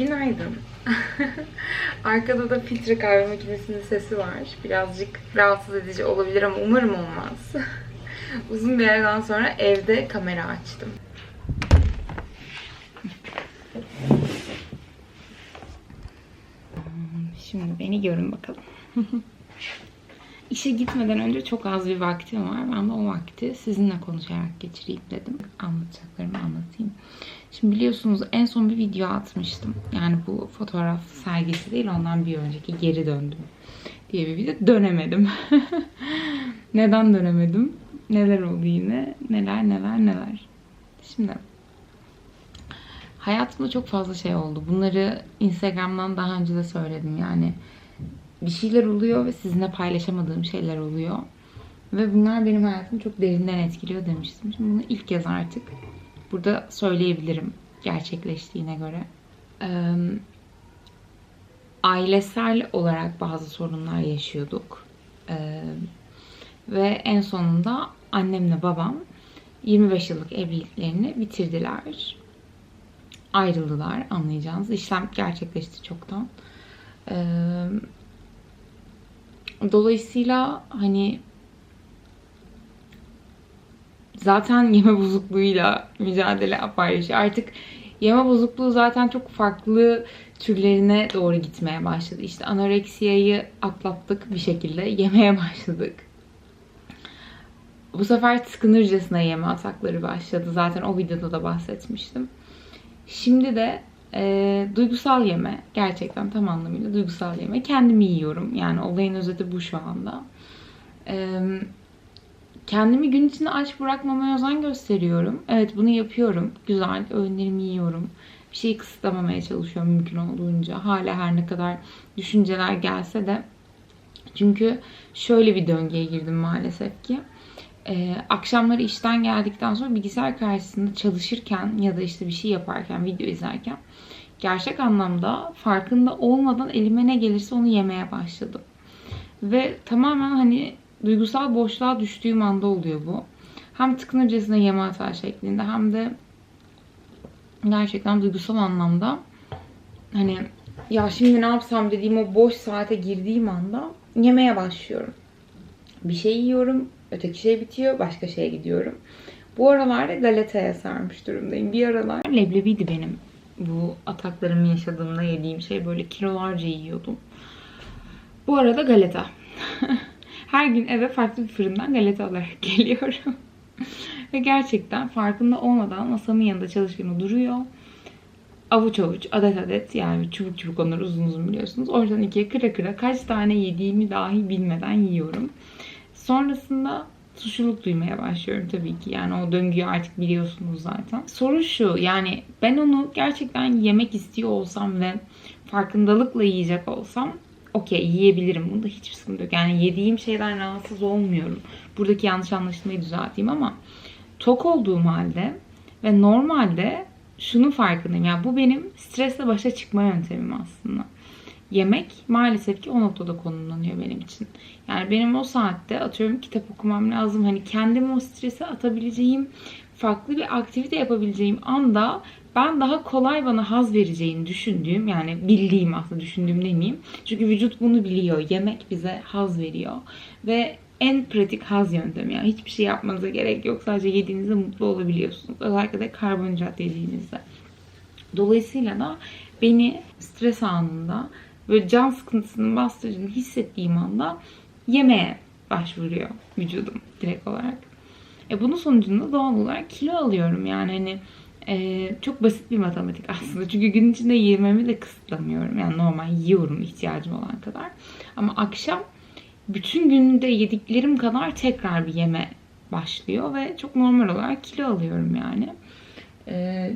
Günaydın. Arkada da filtre kahve makinesinin sesi var. Birazcık rahatsız edici olabilir ama umarım olmaz. Uzun bir yerden sonra evde kamera açtım. Şimdi beni görün bakalım. İşe gitmeden önce çok az bir vaktim var. Ben de o vakti sizinle konuşarak geçireyim dedim. Anlatacaklarımı anlatayım. Şimdi biliyorsunuz en son bir video atmıştım. Yani bu fotoğraf sergisi değil ondan bir önceki geri döndüm diye bir video dönemedim. Neden dönemedim? Neler oldu yine? Neler neler neler. Şimdi hayatımda çok fazla şey oldu. Bunları Instagram'dan daha önce de söyledim. Yani bir şeyler oluyor ve sizinle paylaşamadığım şeyler oluyor. Ve bunlar benim hayatımı çok derinden etkiliyor demiştim. Şimdi bunu ilk kez artık burada söyleyebilirim gerçekleştiğine göre. Ee, ailesel olarak bazı sorunlar yaşıyorduk. Ee, ve en sonunda annemle babam 25 yıllık evliliklerini bitirdiler. Ayrıldılar anlayacağınız. İşlem gerçekleşti çoktan. Ee, dolayısıyla hani zaten yeme bozukluğuyla mücadele paylaşıyor. Artık yeme bozukluğu zaten çok farklı türlerine doğru gitmeye başladı. İşte anoreksiyayı atlattık bir şekilde. Yemeye başladık. Bu sefer tıkınırcasına yeme atakları başladı. Zaten o videoda da bahsetmiştim. Şimdi de e, duygusal yeme. Gerçekten tam anlamıyla duygusal yeme. Kendimi yiyorum. Yani olayın özeti bu şu anda. E, kendimi gün içinde aç bırakmamaya özen gösteriyorum. Evet bunu yapıyorum. Güzel. Öğünlerimi yiyorum. Bir şeyi kısıtlamamaya çalışıyorum mümkün olduğunca. Hala her ne kadar düşünceler gelse de. Çünkü şöyle bir döngüye girdim maalesef ki. Ee, akşamları işten geldikten sonra bilgisayar karşısında çalışırken ya da işte bir şey yaparken, video izlerken gerçek anlamda farkında olmadan elime ne gelirse onu yemeye başladım. Ve tamamen hani duygusal boşluğa düştüğüm anda oluyor bu. Hem tıkınırcasına yeme hata şeklinde hem de gerçekten duygusal anlamda hani ya şimdi ne yapsam dediğim o boş saate girdiğim anda yemeye başlıyorum. Bir şey yiyorum, öteki şey bitiyor, başka şeye gidiyorum. Bu aralarda galetaya sarmış durumdayım. Bir aralar leblebiydi benim. Bu ataklarımı yaşadığımda yediğim şey böyle kilolarca yiyordum. Bu arada galeta. Her gün eve farklı bir fırından galeta alarak geliyorum. Ve gerçekten farkında olmadan masamın yanında çalışırken duruyor. Avuç avuç, adet adet yani çubuk çubuk onlar uzun uzun biliyorsunuz. Oradan ikiye kıra kıra kaç tane yediğimi dahi bilmeden yiyorum. Sonrasında suçluluk duymaya başlıyorum tabii ki. Yani o döngüyü artık biliyorsunuz zaten. Soru şu yani ben onu gerçekten yemek istiyor olsam ve farkındalıkla yiyecek olsam okey yiyebilirim. Bunda hiçbir sıkıntı yok. Yani yediğim şeyden rahatsız olmuyorum. Buradaki yanlış anlaşılmayı düzelteyim ama tok olduğum halde ve normalde şunu farkındayım. Yani bu benim stresle başa çıkma yöntemim aslında. Yemek maalesef ki o noktada konumlanıyor benim için. Yani benim o saatte atıyorum kitap okumam lazım. Hani kendimi o strese atabileceğim, farklı bir aktivite yapabileceğim anda ben daha kolay bana haz vereceğini düşündüğüm yani bildiğim aslında düşündüğüm demeyeyim. Çünkü vücut bunu biliyor. Yemek bize haz veriyor. Ve en pratik haz yöntemi. Yani hiçbir şey yapmanıza gerek yok. Sadece yediğinizde mutlu olabiliyorsunuz. Özellikle de karbonhidrat yediğinizde. Dolayısıyla da beni stres anında böyle can sıkıntısının bastırdığını hissettiğim anda yemeğe başvuruyor vücudum direkt olarak. E bunun sonucunda doğal olarak kilo alıyorum. Yani hani e, çok basit bir matematik aslında. Çünkü gün içinde yememi de kısıtlamıyorum. Yani normal yiyorum ihtiyacım olan kadar. Ama akşam bütün günde yediklerim kadar tekrar bir yeme başlıyor ve çok normal olarak kilo alıyorum yani. Ee,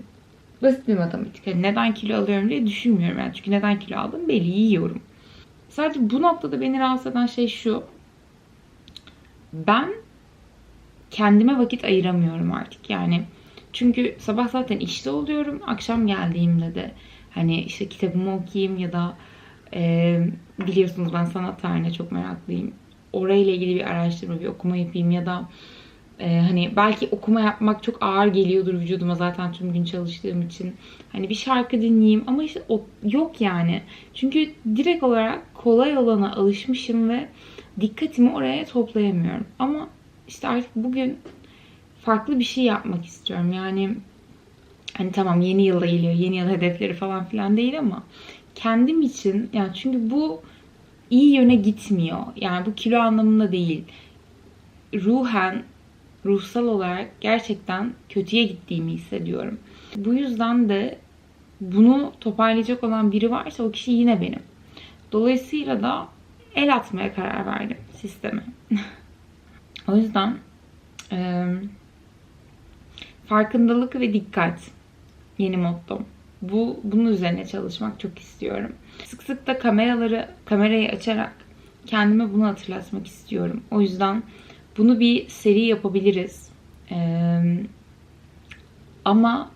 basit bir matematik. Yani neden kilo alıyorum diye düşünmüyorum yani. Çünkü neden kilo aldım belli yiyorum. Sadece bu noktada beni rahatsız eden şey şu. Ben kendime vakit ayıramıyorum artık. Yani çünkü sabah zaten işte oluyorum. Akşam geldiğimde de hani işte kitabımı okuyayım ya da e, biliyorsunuz ben sanat tarihine çok meraklıyım. Orayla ilgili bir araştırma, bir okuma yapayım ya da Ee, hani belki okuma yapmak çok ağır geliyordur vücuduma zaten tüm gün çalıştığım için. Hani bir şarkı dinleyeyim ama işte o yok yani. Çünkü direkt olarak kolay olana alışmışım ve dikkatimi oraya toplayamıyorum. Ama işte artık bugün farklı bir şey yapmak istiyorum. Yani hani tamam yeni yılda geliyor, yeni yıl hedefleri falan filan değil ama kendim için yani çünkü bu iyi yöne gitmiyor. Yani bu kilo anlamında değil. Ruhen, ruhsal olarak gerçekten kötüye gittiğimi hissediyorum. Bu yüzden de bunu toparlayacak olan biri varsa o kişi yine benim. Dolayısıyla da el atmaya karar verdim sisteme. o yüzden e, farkındalık ve dikkat yeni mottom. Bu bunun üzerine çalışmak çok istiyorum. Sık sık da kameraları kamerayı açarak kendime bunu hatırlatmak istiyorum. O yüzden bunu bir seri yapabiliriz. Ee, ama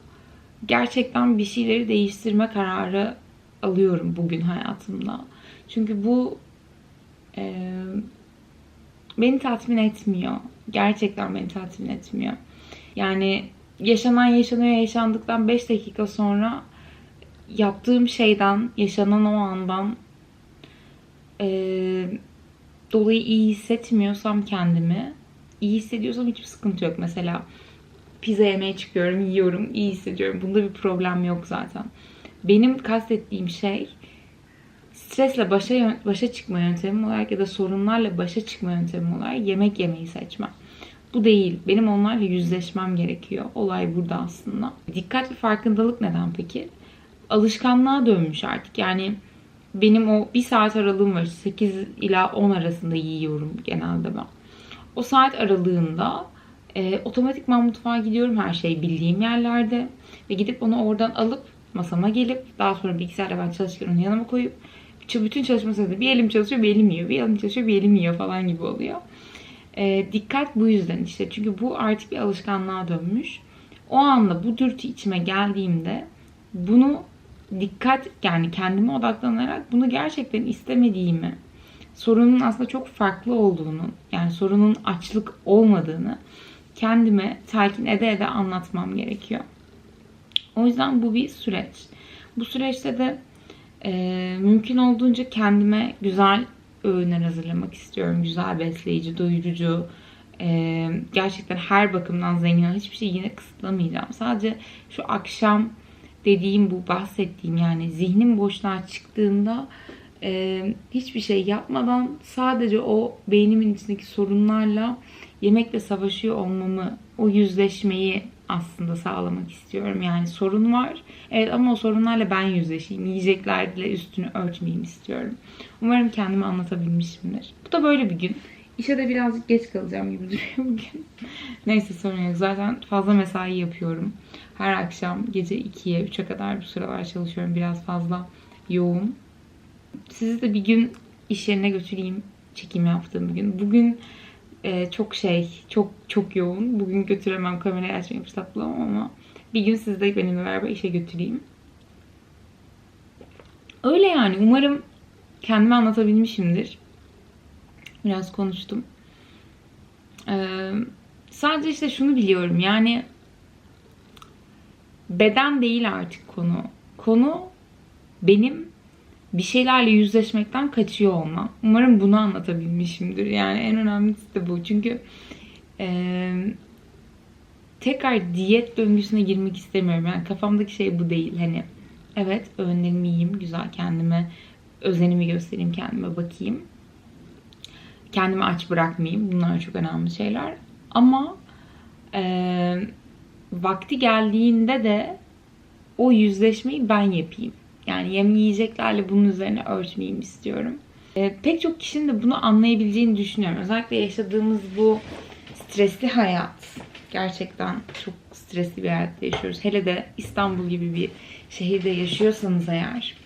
gerçekten bir şeyleri değiştirme kararı alıyorum bugün hayatımda. Çünkü bu e, beni tatmin etmiyor. Gerçekten beni tatmin etmiyor. Yani yaşanan yaşanıyor yaşandıktan 5 dakika sonra yaptığım şeyden, yaşanan o andan e, dolayı iyi hissetmiyorsam kendimi, iyi hissediyorsam hiçbir sıkıntı yok. Mesela pizza yemeye çıkıyorum, yiyorum, iyi hissediyorum. Bunda bir problem yok zaten. Benim kastettiğim şey stresle başa başa çıkma yöntemim olarak ya da sorunlarla başa çıkma yöntemim olarak yemek yemeyi seçmem. Bu değil. Benim onlarla yüzleşmem gerekiyor. Olay burada aslında. Dikkat ve farkındalık neden peki? Alışkanlığa dönmüş artık. Yani benim o bir saat aralığım var. 8 ila 10 arasında yiyorum genelde ben. O saat aralığında e, otomatikman mutfağa gidiyorum her şeyi bildiğim yerlerde. Ve gidip onu oradan alıp masama gelip daha sonra bilgisayarda ben çalışırken onu yanıma koyup bütün çalışma sırasında bir elim çalışıyor bir elim yiyor. Bir elim çalışıyor bir elim yiyor falan gibi oluyor. E, dikkat bu yüzden işte. Çünkü bu artık bir alışkanlığa dönmüş. O anda bu dürtü içime geldiğimde bunu dikkat yani kendime odaklanarak bunu gerçekten istemediğimi, sorunun aslında çok farklı olduğunu, yani sorunun açlık olmadığını kendime telkin ede ede anlatmam gerekiyor. O yüzden bu bir süreç. Bu süreçte de e, mümkün olduğunca kendime güzel öğünler hazırlamak istiyorum. Güzel besleyici, doyurucu, e, gerçekten her bakımdan zengin. Hiçbir şey yine kısıtlamayacağım. Sadece şu akşam dediğim bu bahsettiğim yani zihnim boşluğa çıktığında e, hiçbir şey yapmadan sadece o beynimin içindeki sorunlarla yemekle savaşıyor olmamı, o yüzleşmeyi aslında sağlamak istiyorum. Yani sorun var. Evet ama o sorunlarla ben yüzleşeyim. Yiyeceklerle üstünü örtmeyeyim istiyorum. Umarım kendimi anlatabilmişimdir. Bu da böyle bir gün. İşe de birazcık geç kalacağım gibi duruyor bugün. Neyse sorun yok. Zaten fazla mesai yapıyorum. Her akşam gece 2'ye 3'e kadar bu sıralar çalışıyorum. Biraz fazla yoğun. Sizi de bir gün iş yerine götüreyim. Çekim yaptığım bir gün. Bugün e, çok şey, çok çok yoğun. Bugün götüremem, kamerayı açmaya fırsat bulamam ama bir gün sizi de benimle beraber işe götüreyim. Öyle yani. Umarım kendimi anlatabilmişimdir. Biraz konuştum. Ee, sadece işte şunu biliyorum. Yani beden değil artık konu. Konu benim bir şeylerle yüzleşmekten kaçıyor olmam. Umarım bunu anlatabilmişimdir. Yani en önemlisi de bu. Çünkü e, tekrar diyet döngüsüne girmek istemiyorum. Yani kafamdaki şey bu değil. Hani evet öğünlerimi yiyeyim, güzel kendime özenimi göstereyim, kendime bakayım. Kendimi aç bırakmayayım. Bunlar çok önemli şeyler. Ama e, vakti geldiğinde de o yüzleşmeyi ben yapayım. Yani yem yiyeceklerle bunun üzerine örtmeyeyim istiyorum. E, pek çok kişinin de bunu anlayabileceğini düşünüyorum. Özellikle yaşadığımız bu stresli hayat. Gerçekten çok stresli bir hayatta yaşıyoruz. Hele de İstanbul gibi bir şehirde yaşıyorsanız eğer.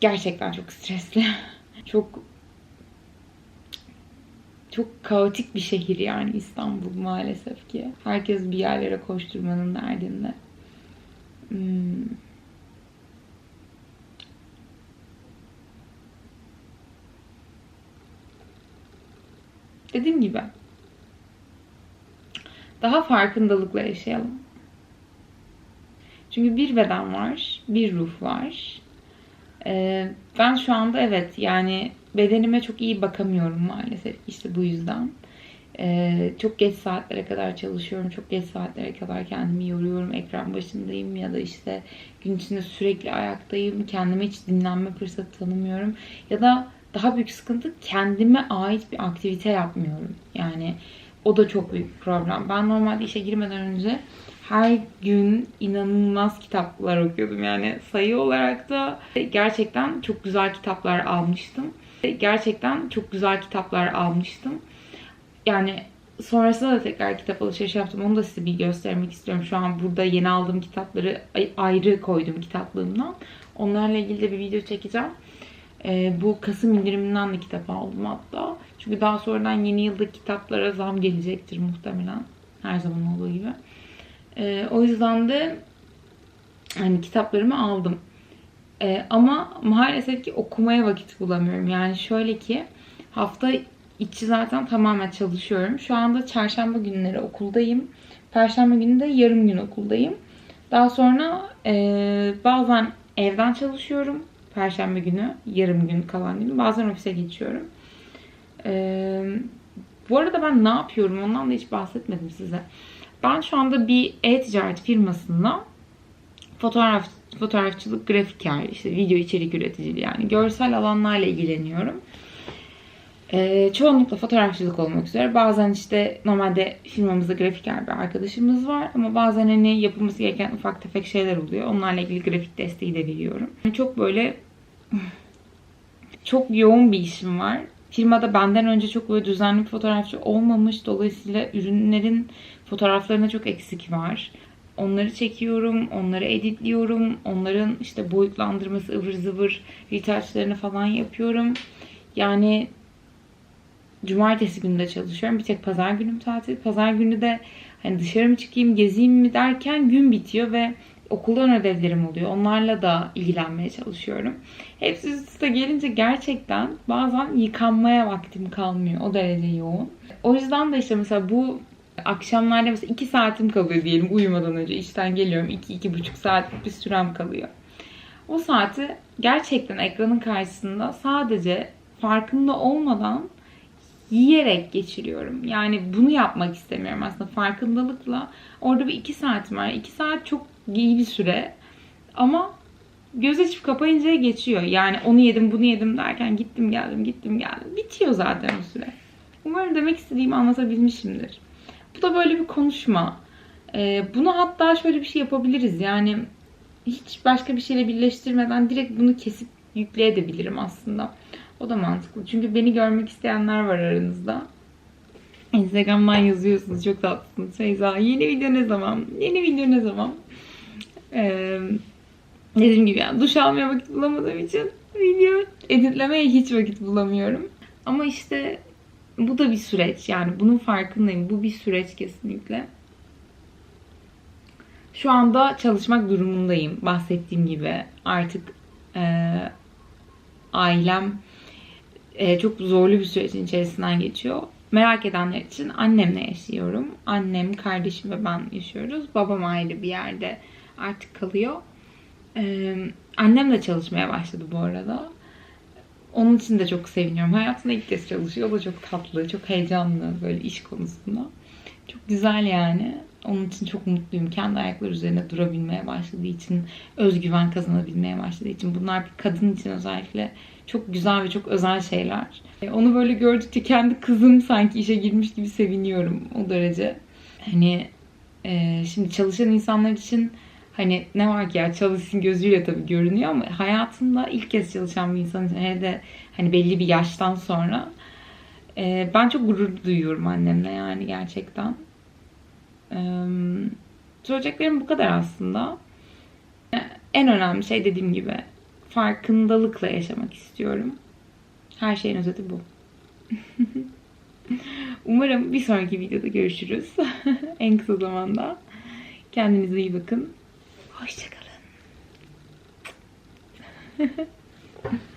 Gerçekten çok stresli. Çok çok kaotik bir şehir yani İstanbul maalesef ki. Herkes bir yerlere koşturmanın derdinde. Hmm. Dediğim gibi daha farkındalıkla yaşayalım. Çünkü bir beden var, bir ruh var. Ee, ben şu anda evet yani bedenime çok iyi bakamıyorum maalesef işte bu yüzden. Ee, çok geç saatlere kadar çalışıyorum. Çok geç saatlere kadar kendimi yoruyorum. Ekran başındayım ya da işte gün içinde sürekli ayaktayım. Kendime hiç dinlenme fırsatı tanımıyorum. Ya da daha büyük sıkıntı kendime ait bir aktivite yapmıyorum. Yani o da çok büyük bir problem. Ben normalde işe girmeden önce her gün inanılmaz kitaplar okuyordum. Yani sayı olarak da gerçekten çok güzel kitaplar almıştım. Gerçekten çok güzel kitaplar almıştım. Yani sonrasında da tekrar kitap alışverişi yaptım. Onu da size bir göstermek istiyorum. Şu an burada yeni aldığım kitapları ayrı koydum kitaplığımdan. Onlarla ilgili de bir video çekeceğim. Ee, bu Kasım indiriminden de kitap aldım hatta. Çünkü daha sonradan yeni yılda kitaplara zam gelecektir muhtemelen. Her zaman olduğu gibi. Ee, o yüzden de hani kitaplarımı aldım. Ee, ama maalesef ki okumaya vakit bulamıyorum. Yani şöyle ki hafta içi zaten tamamen çalışıyorum. Şu anda çarşamba günleri okuldayım. Perşembe günü de yarım gün okuldayım. Daha sonra e, bazen evden çalışıyorum. Perşembe günü, yarım gün kalan günü. Bazen ofise geçiyorum. E, bu arada ben ne yapıyorum ondan da hiç bahsetmedim size. Ben şu anda bir e-ticaret firmasında fotoğraf fotoğrafçılık, grafiker, işte video içerik üreticiliği yani görsel alanlarla ilgileniyorum. Ee, çoğunlukla fotoğrafçılık olmak üzere. Bazen işte normalde firmamızda grafiker bir arkadaşımız var ama bazen hani yapılması gereken ufak tefek şeyler oluyor. Onlarla ilgili grafik desteği de veriyorum. Çok böyle çok yoğun bir işim var. Firmada benden önce çok böyle düzenli bir fotoğrafçı olmamış. Dolayısıyla ürünlerin fotoğraflarına çok eksik var. Onları çekiyorum, onları editliyorum. Onların işte boyutlandırması, ıvır zıvır retouchlarını falan yapıyorum. Yani cumartesi günü de çalışıyorum. Bir tek pazar günüm tatil. Pazar günü de hani dışarı mı çıkayım, gezeyim mi derken gün bitiyor ve okuldan ödevlerim oluyor. Onlarla da ilgilenmeye çalışıyorum. Hepsi üst üste gelince gerçekten bazen yıkanmaya vaktim kalmıyor. O derece yoğun. O yüzden de işte mesela bu akşamlarda mesela 2 saatim kalıyor diyelim uyumadan önce. işten geliyorum. 2-2,5 saat bir sürem kalıyor. O saati gerçekten ekranın karşısında sadece farkında olmadan yiyerek geçiriyorum. Yani bunu yapmak istemiyorum aslında farkındalıkla. Orada bir iki saatim var. İki saat çok iyi bir süre. Ama göz açıp kapayınca geçiyor. Yani onu yedim bunu yedim derken gittim geldim gittim geldim. Bitiyor zaten o süre. Umarım demek istediğimi anlatabilmişimdir. Bu da böyle bir konuşma. Ee, bunu hatta şöyle bir şey yapabiliriz. Yani hiç başka bir şeyle birleştirmeden direkt bunu kesip yükleyebilirim aslında. O da mantıklı. Çünkü beni görmek isteyenler var aranızda. Instagram'dan yazıyorsunuz. Çok tatlısınız. Feyza yeni video ne zaman? Yeni video ne zaman? Ee, dediğim gibi yani duş almaya vakit bulamadığım için video editlemeye hiç vakit bulamıyorum. Ama işte bu da bir süreç. Yani bunun farkındayım. Bu bir süreç kesinlikle. Şu anda çalışmak durumundayım. Bahsettiğim gibi artık e, ailem e, çok zorlu bir sürecin içerisinden geçiyor. Merak edenler için annemle yaşıyorum. Annem, kardeşim ve ben yaşıyoruz. Babam ayrı bir yerde artık kalıyor. Ee, annem de çalışmaya başladı bu arada. Onun için de çok seviniyorum. Hayatında ilk kez çalışıyor. O da çok tatlı, çok heyecanlı böyle iş konusunda. Çok güzel yani. Onun için çok mutluyum. Kendi ayakları üzerine durabilmeye başladığı için, özgüven kazanabilmeye başladığı için. Bunlar bir kadın için özellikle çok güzel ve çok özel şeyler. E, onu böyle gördükçe kendi kızım sanki işe girmiş gibi seviniyorum o derece. Hani e, şimdi çalışan insanlar için hani ne var ki ya çalışsın gözüyle tabii görünüyor ama hayatında ilk kez çalışan bir insan için hele de hani belli bir yaştan sonra e, ben çok gurur duyuyorum annemle yani gerçekten. E, söyleyeceklerim bu kadar aslında. En önemli şey dediğim gibi farkındalıkla yaşamak istiyorum. Her şeyin özeti bu. Umarım bir sonraki videoda görüşürüz. en kısa zamanda. Kendinize iyi bakın. Hoşçakalın.